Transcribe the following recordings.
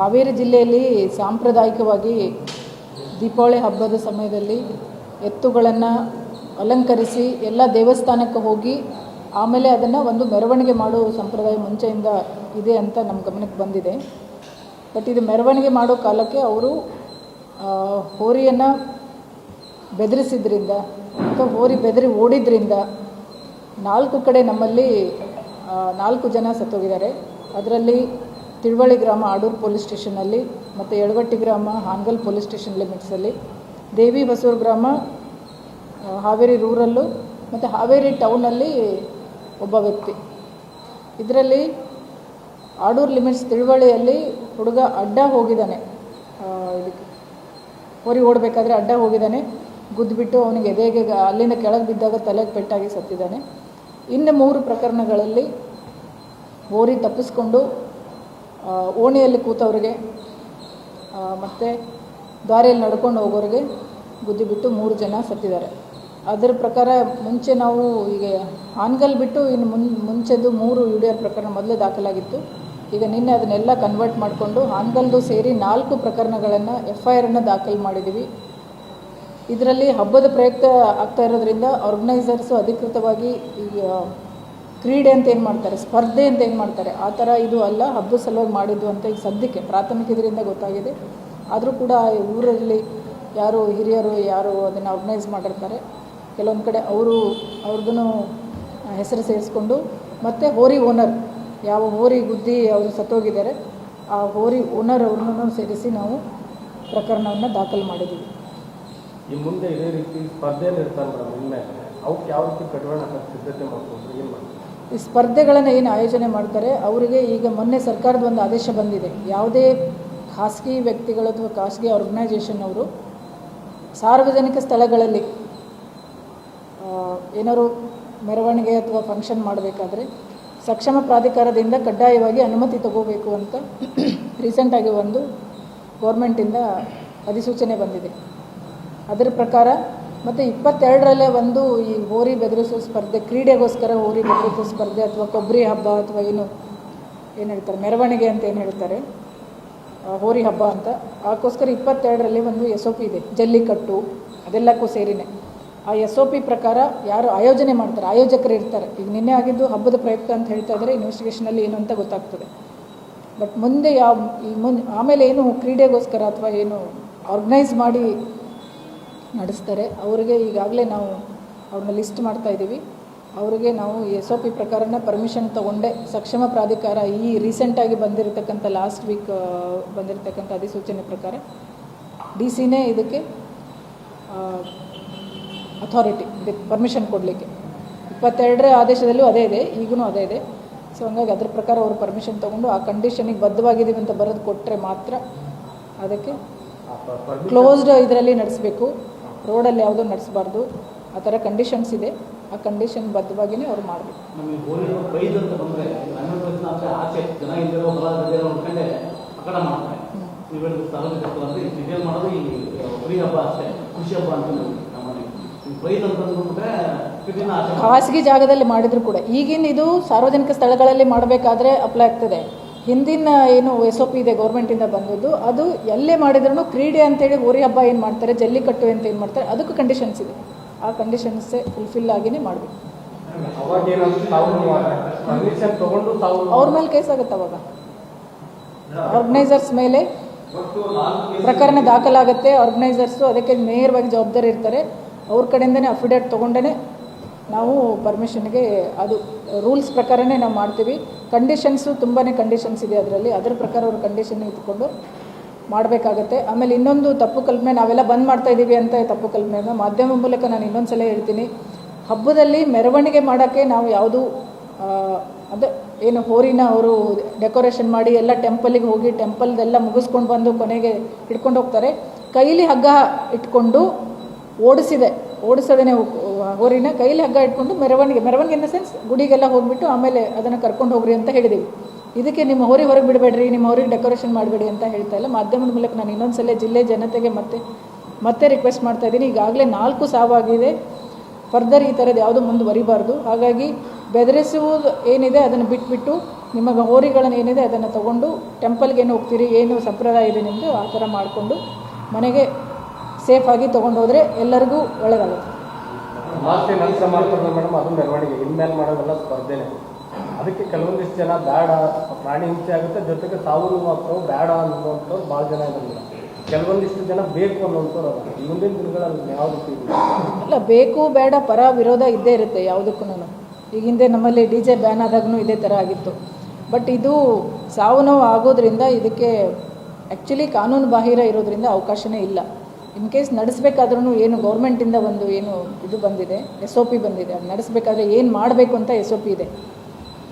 ಹಾವೇರಿ ಜಿಲ್ಲೆಯಲ್ಲಿ ಸಾಂಪ್ರದಾಯಿಕವಾಗಿ ದೀಪಾವಳಿ ಹಬ್ಬದ ಸಮಯದಲ್ಲಿ ಎತ್ತುಗಳನ್ನು ಅಲಂಕರಿಸಿ ಎಲ್ಲ ದೇವಸ್ಥಾನಕ್ಕೆ ಹೋಗಿ ಆಮೇಲೆ ಅದನ್ನು ಒಂದು ಮೆರವಣಿಗೆ ಮಾಡೋ ಸಂಪ್ರದಾಯ ಮುಂಚೆಯಿಂದ ಇದೆ ಅಂತ ನಮ್ಮ ಗಮನಕ್ಕೆ ಬಂದಿದೆ. ಬಟ್ ಇದು ಮೆರವಣಿಗೆ ಮಾಡೋ ಕಾಲಕ್ಕೆ ಅವರು ಹೋರಿಯನ್ನು ಬೆದರಿಸಿದ್ರಿಂದ ಅಥವಾ ಹೋರಿ ಬೆದರಿ ಓಡಿದ್ರಿಂದ ನಾಲ್ಕು ಕಡೆ ನಮ್ಮಲ್ಲಿ ನಾಲ್ಕು ಜನ ಸತ್ತೋಗಿದ್ದಾರೆ. ಅದರಲ್ಲಿ ತಿಳುವಳಿ ಗ್ರಾಮ ಆಡೂರು ಪೊಲೀಸ್ ಸ್ಟೇಷನಲ್ಲಿ ಮತ್ತು ಯಳವಟ್ಟಿ ಗ್ರಾಮ ಹಾನಗಲ್ ಪೊಲೀಸ್ ಸ್ಟೇಷನ್ ಲಿಮಿಟ್ಸಲ್ಲಿ, ದೇವಿ ಬಸೂರು ಗ್ರಾಮ ಹಾವೇರಿ ರೂರಲ್ಲು ಮತ್ತು ಹಾವೇರಿ ಟೌನಲ್ಲಿ ಒಬ್ಬ ವ್ಯಕ್ತಿ. ಇದರಲ್ಲಿ ಆಡೂರು ಲಿಮಿಟ್ಸ್ ತಿಳುವಳಿಯಲ್ಲಿ ಹುಡುಗ ಅಡ್ಡ ಹೋಗಿದ್ದಾನೆ. ಇದಕ್ಕೆ ಹೋರಿ ಓಡಬೇಕಾದ್ರೆ ಅಡ್ಡ ಹೋಗಿದ್ದಾನೆ. ಗುದ್ದುಬಿಟ್ಟು ಅವನಿಗೆ ಎದೆಗೆ ಅಲ್ಲಿಂದ ಕೆಳಗೆ ಬಿದ್ದಾಗ ತಲೆಗೆ ಪೆಟ್ಟಾಗಿ ಸತ್ತಿದ್ದಾನೆ. ಇನ್ನು ಮೂರು ಪ್ರಕರಣಗಳಲ್ಲಿ ಹೋರಿ ತಪ್ಪಿಸ್ಕೊಂಡು ಓಣಿಯಲ್ಲಿ ಕೂತವ್ರಿಗೆ ಮತ್ತು ದಾರಿಯಲ್ಲಿ ನಡ್ಕೊಂಡು ಹೋಗೋರಿಗೆ ಬುದ್ಧಿ ಬಿಟ್ಟು ಮೂರು ಜನ ಸತ್ತಿದ್ದಾರೆ. ಅದರ ಪ್ರಕಾರ ಮುಂಚೆ ನಾವು ಈಗ ಹಾನಗಲ್ ಬಿಟ್ಟು ಇನ್ನು ಮುನ್, ಮುಂಚೆದು ಮೂರು ಯು ಡಿ ಆರ್ ಪ್ರಕರಣ ಮೊದಲೇ ದಾಖಲಾಗಿತ್ತು. ಈಗ ನಿನ್ನೆ ಅದನ್ನೆಲ್ಲ ಕನ್ವರ್ಟ್ ಮಾಡಿಕೊಂಡು ಹಾನಗಲ್ದು ಸೇರಿ ನಾಲ್ಕು ಪ್ರಕರಣಗಳನ್ನು ಎಫ್ ಐ ಆರನ್ನು ದಾಖಲು ಮಾಡಿದ್ದೀವಿ. ಇದರಲ್ಲಿ ಹಬ್ಬದ ಪ್ರಯುಕ್ತ ಆಗ್ತಾ ಇರೋದ್ರಿಂದ ಆರ್ಗನೈಸರ್ಸು ಅಧಿಕೃತವಾಗಿ ಈಗ ಕ್ರೀಡೆ ಅಂತ ಏನು ಮಾಡ್ತಾರೆ, ಸ್ಪರ್ಧೆ ಅಂತ ಏನು ಮಾಡ್ತಾರೆ, ಆ ಥರ ಇದು ಅಲ್ಲ, ಹಬ್ಬದ ಸಲುವಾಗಿ ಮಾಡಿದ್ದು ಅಂತ ಈಗ ಸದ್ಯಕ್ಕೆ, ಪ್ರಾಥಮಿಕ ಇದರಿಂದ ಗೊತ್ತಾಗಿದೆ. ಆದರೂ ಕೂಡ ಊರಲ್ಲಿ ಯಾರು ಹಿರಿಯರು, ಯಾರು ಅದನ್ನು ಆರ್ಗನೈಸ್ ಮಾಡಿರ್ತಾರೆ. ಕೆಲವೊಂದು ಕಡೆ ಅವರು ಅವ್ರಿಗೂ ಹೆಸರು ಸೇರಿಸ್ಕೊಂಡು, ಮತ್ತು ಹೋರಿ ಓನರ್ ಯಾವ ಹೋರಿ ಗುದ್ದಿ ಅವರು ಸತ್ತೋಗಿದ್ದಾರೆ, ಆ ಹೋರಿ ಓನರ್ ಅವ್ರನ್ನೂ ಸೇರಿಸಿ ನಾವು ಪ್ರಕರಣವನ್ನು ದಾಖಲು ಮಾಡಿದ್ದೀವಿ. ಈ ಮುಂದೆ ಇದೇ ರೀತಿ ಸ್ಪರ್ಧೆಯಲ್ಲಿ ಇರ್ತಾರೆ ಮೇಡಮ್ ಇನ್ಮೇಲೆ ಅವಕ್ಕೆ ಯಾವ ರೀತಿ ಕಡಿವಾಣ ಸಿದ್ಧತೆ ಮಾಡ್ಕೊಂಡ್ರೆ, ಏನು ಮಾಡ್ತಾರೆ? ಈ ಸ್ಪರ್ಧೆಗಳನ್ನು ಏನು ಆಯೋಜನೆ ಮಾಡ್ತಾರೆ, ಅವರಿಗೆ ಈಗ ಮೊನ್ನೆ ಸರ್ಕಾರದ ಒಂದು ಆದೇಶ ಬಂದಿದೆ. ಯಾವುದೇ ಖಾಸಗಿ ವ್ಯಕ್ತಿಗಳು ಅಥವಾ ಖಾಸಗಿ ಆರ್ಗನೈಜೇಷನ್ ಅವರು ಸಾರ್ವಜನಿಕ ಸ್ಥಳಗಳಲ್ಲಿ ಏನಾದ್ರು ಮೆರವಣಿಗೆ ಅಥವಾ ಫಂಕ್ಷನ್ ಮಾಡಬೇಕಾದ್ರೆ ಸಕ್ಷಮ ಪ್ರಾಧಿಕಾರದಿಂದ ಕಡ್ಡಾಯವಾಗಿ ಅನುಮತಿ ತಗೋಬೇಕು ಅಂತ ರೀಸೆಂಟಾಗಿ ಒಂದು ಗೌರ್ಮೆಂಟಿಂದ ಅಧಿಸೂಚನೆ ಬಂದಿದೆ. ಅದರ ಪ್ರಕಾರ ಮತ್ತು ಇಪ್ಪತ್ತೆರಡರಲ್ಲೇ ಒಂದು ಈ ಹೋರಿ ಬೆದರಿಸೋ ಸ್ಪರ್ಧೆ, ಕ್ರೀಡೆಗೋಸ್ಕರ ಹೋರಿ ಬೆದರಿಸೋ ಸ್ಪರ್ಧೆ ಅಥವಾ ಕೊಬ್ಬರಿ ಹಬ್ಬ ಅಥವಾ ಏನು ಏನು ಹೇಳ್ತಾರೆ, ಮೆರವಣಿಗೆ ಅಂತ ಏನು ಹೇಳ್ತಾರೆ? ಹೋರಿ ಹಬ್ಬ ಅಂತ. ಅದಕ್ಕೋಸ್ಕರ ಇಪ್ಪತ್ತೆರಡರಲ್ಲಿ ಒಂದು ಎಸ್ ಒ ಪಿ ಇದೆ, ಜಲ್ಲಿಕಟ್ಟು, ಅದೆಲ್ಲಕ್ಕೂ ಸೇರಿನೇ. ಆ ಎಸ್ ಒ ಪಿ ಪ್ರಕಾರ ಯಾರು ಆಯೋಜನೆ ಮಾಡ್ತಾರೆ, ಆಯೋಜಕರು ಇರ್ತಾರೆ. ಈಗ ನಿನ್ನೆ ಆಗಿದ್ದು ಹಬ್ಬದ ಪ್ರಯುಕ್ತ ಅಂತ ಹೇಳ್ತಾ ಇದ್ದಾರೆ ಇನ್ವೆಸ್ಟಿಗೇಷನಲ್ಲಿ ಏನು ಅಂತ ಗೊತ್ತಾಗ್ತದೆ. ಬಟ್ ಮುಂದೆ ಯಾವ, ಈ ಮುನ್, ಆಮೇಲೆ ಏನು ಕ್ರೀಡೆಗೋಸ್ಕರ ಅಥವಾ ಏನು ಆರ್ಗನೈಸ್ ಮಾಡಿ ನಡೆಸ್ತಾರೆ. ಅವರಿಗೆ ಈಗಾಗಲೇ ನಾವು ಅವ್ರನ್ನ ಲಿಸ್ಟ್ ಮಾಡ್ತಾ ಇದ್ದೀವಿ. ಅವರಿಗೆ ನಾವು ಎಸ್ ಒ ಪಿ ಪ್ರಕಾರನೇ ಪರ್ಮಿಷನ್ ತೊಗೊಂಡೆ ಸಕ್ಷಮ ಪ್ರಾಧಿಕಾರ ಈ ರೀಸೆಂಟಾಗಿ ಬಂದಿರತಕ್ಕಂಥ ಲಾಸ್ಟ್ ವೀಕ್ ಬಂದಿರತಕ್ಕಂಥ ಅಧಿಸೂಚನೆ ಪ್ರಕಾರ ಡಿ ಸಿನೇ ಇದಕ್ಕೆ ಅಥಾರಿಟಿ ಇದಕ್ಕೆ ಪರ್ಮಿಷನ್ ಕೊಡಲಿಕ್ಕೆ. ಇಪ್ಪತ್ತೆರಡರ ಆದೇಶದಲ್ಲೂ ಅದೇ ಇದೆ ಈಗೂ ಅದೇ ಇದೆ. ಸೊ ಹಂಗಾಗಿ ಅದ್ರ ಪ್ರಕಾರ ಅವರು ಪರ್ಮಿಷನ್ ತೊಗೊಂಡು ಆ ಕಂಡೀಷನಿಗೆ ಬದ್ಧವಾಗಿದ್ದೀವಿ ಅಂತ ಬರೆದು ಕೊಟ್ಟರೆ ಮಾತ್ರ ಅದಕ್ಕೆ ಕ್ಲೋಸ್ಡ್ ಇದರಲ್ಲಿ ನಡೆಸಬೇಕು. ರೋಡಲ್ಲಿ ಯಾವುದೂ ನಡೆಸಬಾರ್ದು. ಆ ಥರ ಕಂಡೀಷನ್ಸ್ ಇದೆ. ಆ ಕಂಡೀಷನ್ ಬದ್ಧವಾಗಿಯೇ ಅವ್ರು ಮಾಡಬೇಕು. ಖಾಸಗಿ ಜಾಗದಲ್ಲಿ ಮಾಡಿದ್ರು ಕೂಡ. ಈಗಿನ ಇದು ಸಾರ್ವಜನಿಕ ಸ್ಥಳಗಳಲ್ಲಿ ಮಾಡಬೇಕಾದ್ರೆ ಅಪ್ಲೈ ಆಗ್ತದೆ. ಹಿಂದಿನ ಏನು ಎಸ್ ಒ ಪಿ ಇದೆ ಗೌರ್ಮೆಂಟಿಂದ ಬಂದದ್ದು, ಅದು ಎಲ್ಲೇ ಮಾಡಿದ್ರು ಕ್ರೀಡೆ ಅಂತೇಳಿ ಹೋರಿ ಹಬ್ಬ ಏನು ಮಾಡ್ತಾರೆ ಜಲ್ಲಿಕಟ್ಟು ಅಂತ ಏನು ಮಾಡ್ತಾರೆ, ಅದಕ್ಕೆ ಕಂಡೀಷನ್ಸ್ ಇದೆ. ಆ ಕಂಡೀಷನ್ಸೇ ಫುಲ್ಫಿಲ್ ಆಗಿನೇ ಮಾಡಬೇಕು. ಅವ್ರ ಮೇಲೆ ಕೇಸ್ ಆಗುತ್ತೆ ಅವಾಗ. ಆರ್ಗನೈಸರ್ಸ್ ಮೇಲೆ ಪ್ರಕರಣ ದಾಖಲಾಗುತ್ತೆ ಆರ್ಗನೈಸರ್ಸು ಅದಕ್ಕೆ ನೇರವಾಗಿ ಜವಾಬ್ದಾರಿ ಇರ್ತಾರೆ. ಅವ್ರ ಕಡೆಯಿಂದನೇ ಅಫಿಡೇಟ್ ತೊಗೊಂಡೇ ನಾವು ಪರ್ಮಿಷನ್ಗೆ ಅದು ರೂಲ್ಸ್ ಪ್ರಕಾರನೇ ನಾವು ಮಾಡ್ತೀವಿ. ಕಂಡೀಷನ್ಸು ತುಂಬಾ ಕಂಡೀಷನ್ಸ್ ಇದೆ ಅದರಲ್ಲಿ. ಅದ್ರ ಪ್ರಕಾರ ಅವ್ರ ಕಂಡೀಷನ್ ಇಟ್ಕೊಂಡು ಮಾಡಬೇಕಾಗತ್ತೆ. ಆಮೇಲೆ ಇನ್ನೊಂದು ತಪ್ಪು ಕಲ್ಪನೆ, ನಾವೆಲ್ಲ ಬಂದ್ ಮಾಡ್ತಾ ಇದ್ದೀವಿ ಅಂತ ತಪ್ಪು ಕಲ್ಪನೆ ಮಾಧ್ಯಮ ಮೂಲಕ ನಾನು ಇನ್ನೊಂದು ಸಲ ಹೇಳ್ತೀನಿ. ಹಬ್ಬದಲ್ಲಿ ಮೆರವಣಿಗೆ ಮಾಡೋಕ್ಕೆ ನಾವು ಯಾವುದು ಅದೇ ಏನು ಹೋರಿನ ಅವರು ಡೆಕೋರೇಷನ್ ಮಾಡಿ ಎಲ್ಲ ಟೆಂಪಲಿಗೆ ಹೋಗಿ ಟೆಂಪಲ್ದೆಲ್ಲ ಮುಗಿಸ್ಕೊಂಡು ಬಂದು ಕೊನೆಗೆ ಇಟ್ಕೊಂಡು ಹೋಗ್ತಾರೆ. ಕೈಲಿ ಹಗ್ಗ ಇಟ್ಕೊಂಡು ಓಡಿಸಿದೆ. ಓಡಿಸೋದೇನೆ ಹೋರಿನ ಕೈಲಿ ಹಗ್ಗ ಇಟ್ಕೊಂಡು ಮೆರವಣಿಗೆ ಮೆರವಣಿಗೆ ಇನ್ ಸೆನ್ಸ್ ಗುಡಿಗೆಲ್ಲ ಹೋಗ್ಬಿಟ್ಟು ಆಮೇಲೆ ಅದನ್ನು ಕರ್ಕೊಂಡು ಹೋಗ್ರಿ ಅಂತ ಹೇಳಿದ್ದೀವಿ ಇದಕ್ಕೆ ನಿಮ್ಮ ಹೋರಿ ಹೊರಗೆ ಬಿಡಬೇಡ್ರಿ, ನಿಮ್ಮ ಹೋರಿಗೆ ಡೆಕೋರೇಷನ್ ಮಾಡಬೇಡಿ ಅಂತ ಹೇಳ್ತಾ ಇಲ್ಲ. ಮಾಧ್ಯಮದ ಮೂಲಕ ನಾನು ಇನ್ನೊಂದು ಸಲ ಜಿಲ್ಲೆ ಜನತೆಗೆ ಮತ್ತೆ ಮತ್ತೆ ರಿಕ್ವೆಸ್ಟ್ ಮಾಡ್ತಾ ಇದ್ದೀನಿ. ಈಗಾಗಲೇ ನಾಲ್ಕು ಸಾವಾಗಿದೆ. ಫರ್ದರ್ ಈ ಥರದ್ದು ಯಾವುದು ಮುಂದುವರಿಬಾರ್ದು. ಹಾಗಾಗಿ ಬೆದರಿಸುವುದು ಏನಿದೆ ಅದನ್ನು ಬಿಟ್ಬಿಟ್ಟು ನಿಮಗೆ ಹೋರಿಗಳನ್ನು ಏನಿದೆ ಅದನ್ನು ತಗೊಂಡು ಟೆಂಪಲ್ಗೆ ಏನು ಹೋಗ್ತೀರಿ, ಏನು ಸಂಪ್ರದಾಯ ಇದೆ ನಿಮ್ಮದು ಆ ಥರ ಮಾಡಿಕೊಂಡು ಮನೆಗೆ ಸೇಫಾಗಿ ತೊಗೊಂಡು ಹೋದರೆ ಎಲ್ಲರಿಗೂ ಒಳ್ಳೆಯದಾಗುತ್ತೆ ಅಮಾವಾಸ್ಯೆ ಕೆಲಸ ಮಾಡ್ತಾರಲ್ಲ ಮೇಡಮ್, ಅದು ಮೆರವಣಿಗೆ. ಇನ್ಮೇಲೆ ಮಾಡೋದೆಲ್ಲ ಸ್ಪರ್ಧೆನೆ. ಅದಕ್ಕೆ ಕೆಲವೊಂದಿಷ್ಟು ಜನ ಬೇಡ, ಪ್ರಾಣಿ ಹಿಂಸೆ ಆಗುತ್ತೆ. ಜೊತೆಗೆ ಸಾವು ಆಗ್ತಾವೆ, ಬೇಡ ಅನ್ನುವಂಥವ್ರು ಭಾಳ ಜನ ಮೇಡಮ್ ಕೆಲವೊಂದಿಷ್ಟು ಜನ ಬೇಕು ಅನ್ನುವಂಥವ್ರು ಅದಾರೆ. ಮುಂದಿನ ದಿನಗಳಲ್ಲಿ ಯಾವ ರೀತಿ ಇಲ್ಲ ಬೇಕು, ಬೇಡ, ಪರ, ವಿರೋಧ ಇದ್ದೇ ಇರುತ್ತೆ ಯಾವುದಕ್ಕೂ ಈಗ ಹಿಂದೆ ನಮ್ಮಲ್ಲಿ ಡಿ ಜೆ ಬ್ಯಾನ್ ಆದಾಗೂ ಇದೇ ಥರ ಆಗಿತ್ತು. ಬಟ್ ಇದು ಸಾವು ನೋವು ಆಗೋದ್ರಿಂದ ಇದಕ್ಕೆ ಆ್ಯಕ್ಚುಲಿ ಕಾನೂನು ಬಾಹಿರ ಇರೋದ್ರಿಂದ ಅವಕಾಶನೇ ಇಲ್ಲ. ಇನ್ ಕೇಸ್ ನಡೆಸಬೇಕಾದ್ರೂ ಏನು ಗೌರ್ಮೆಂಟಿಂದ ಒಂದು ಏನು ಇದು ಬಂದಿದೆ ಎಸ್ ಒ ಪಿ ಬಂದಿದೆ. ಅದು ನಡೆಸಬೇಕಾದ್ರೆ ಏನು ಮಾಡಬೇಕು ಅಂತ ಎಸ್ ಒ ಪಿ ಇದೆ.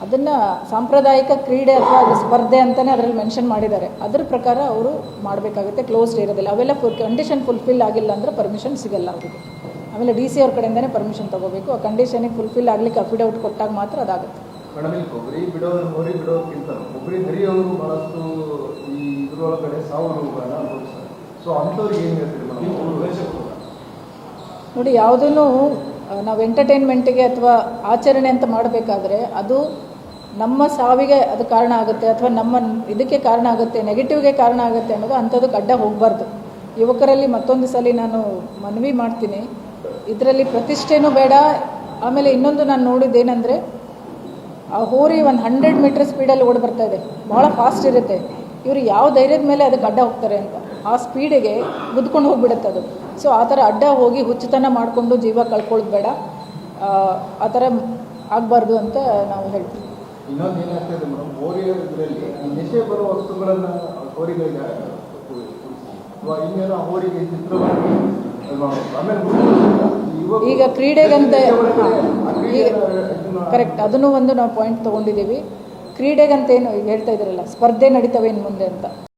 ಅದನ್ನು ಸಾಂಪ್ರದಾಯಿಕ ಕ್ರೀಡೆ ಅಥವಾ ಅದು ಸ್ಪರ್ಧೆ ಅಂತಲೇ ಅದರಲ್ಲಿ ಮೆನ್ಷನ್ ಮಾಡಿದ್ದಾರೆ. ಅದ್ರ ಪ್ರಕಾರ ಅವರು ಮಾಡಬೇಕಾಗುತ್ತೆ. ಕ್ಲೋಸ್ಡ್ ಇರೋದಿಲ್ಲ. ಅವೆಲ್ಲ ಫುಲ್ ಕಂಡೀಷನ್ ಫುಲ್ಫಿಲ್ ಆಗಿಲ್ಲ ಅಂದರೆ ಪರ್ಮಿಷನ್ ಸಿಗಲ್ಲ ಅವರಿಗೆ. ಆಮೇಲೆ ಡಿ ಸಿ ಅವ್ರ ಕಡೆಯಿಂದನೇ ಪರ್ಮಿಷನ್ ತೊಗೋಬೇಕು. ಆ ಕಂಡೀಷನಿಗೆ ಫುಲ್ಫಿಲ್ ಆಗಲಿಕ್ಕೆ ಅಫಿಡೌಟ್ ಕೊಟ್ಟಾಗ ಮಾತ್ರ ಅದಾಗುತ್ತೆ. ಹರಿಯೋರು ಬಹಳಷ್ಟು ಈ ಸೊ ಅಂಥವ್ರಿಗೆ ಏನು ಹೇಳ್ತೀರಿ ಮೇಡಮ್ ನೋಡಿ ಯಾವುದನ್ನು ನಾವು ಎಂಟರ್ಟೈನ್ಮೆಂಟಿಗೆ ಅಥವಾ ಆಚರಣೆ ಅಂತ ಮಾಡಬೇಕಾದ್ರೆ ಅದು ನಮ್ಮ ಸಾವಿಗೆ ಅದು ಕಾರಣ ಆಗುತ್ತೆ ಅಥವಾ ನಮ್ಮ ಇದಕ್ಕೆ ಕಾರಣ ಆಗುತ್ತೆ ನೆಗೆಟಿವ್ಗೆ ಕಾರಣ ಆಗುತ್ತೆ ಅನ್ನೋದು ಅಂಥದ್ದು ಅಡ್ಡ ಹೋಗಬಾರ್ದು. ಯುವಕರಲ್ಲಿ ಮತ್ತೊಂದು ಸಲ ನಾನು ಮನವಿ ಮಾಡ್ತೀನಿ. ಇದರಲ್ಲಿ ಪ್ರತಿಷ್ಠೆನೂ ಬೇಡ. ಆಮೇಲೆ ಇನ್ನೊಂದು ನಾನು ನೋಡಿದ್ದೇನೆಂದರೆ ಆ ಹೋರಿ ಒಂದು ಹಂಡ್ರೆಡ್ ಮೀಟರ್ ಸ್ಪೀಡಲ್ಲಿ ಓಡಿ ಬರ್ತಾ ಇದೆ. ಭಾಳ ಫಾಸ್ಟ್ ಇರುತ್ತೆ. ಇವರು ಯಾವ ಧೈರ್ಯದ ಮೇಲೆ ಅದಕ್ಕೆ ಅಡ್ಡ ಹೋಗ್ತಾರೆ ಅಂತ. ಆ ಸ್ಪೀಡಿಗೆ ಗುದ್ಕೊಂಡು ಹೋಗ್ಬಿಡುತ್ತೆ ಅದು. ಸೊ ಆ ಥರ ಅಡ್ಡ ಹೋಗಿ ಹುಚ್ಚುತನ ಮಾಡಿಕೊಂಡು ಜೀವ ಕಳ್ಕೊಳ್ಳೋದು ಬೇಡ. ಆ, ಥರ ಆಗಬಾರ್ದು ಅಂತ ನಾವು ಹೇಳ್ತೀವಿ. ಇನ್ನೊಂದು ಏನಾಗ್ತದೆ ಮೇಡಮ್ ಹೋರಿಯ ಇದರಲ್ಲಿ ಈ ನೆಶೆ ಬರೋ ವಸ್ತುಗಳನ್ನ ಹೋರಿಗಳಿಗೆ ಅಥವಾ ಇನ್ನೇನೋ ಆ ಹೋರಿಗೆ ಚಿತ್ರವಾಗಿ ಆಮೇಲೆ ಈಗ ಕ್ರೀಡೆಗಂತ ಕರೆಕ್ಟ್ ಅದನ್ನು ಒಂದು ನಾವು ಪಾಯಿಂಟ್ ತಗೊಂಡಿದ್ದೀವಿ. ಕ್ರೀಡೆಗಂತೇನು ಈಗ ಹೇಳ್ತಾ ಇದ್ರಲ್ಲ ಸ್ಪರ್ಧೆ ನಡೀತವೆ ಇನ್ನು ಮುಂದೆ ಅಂತ.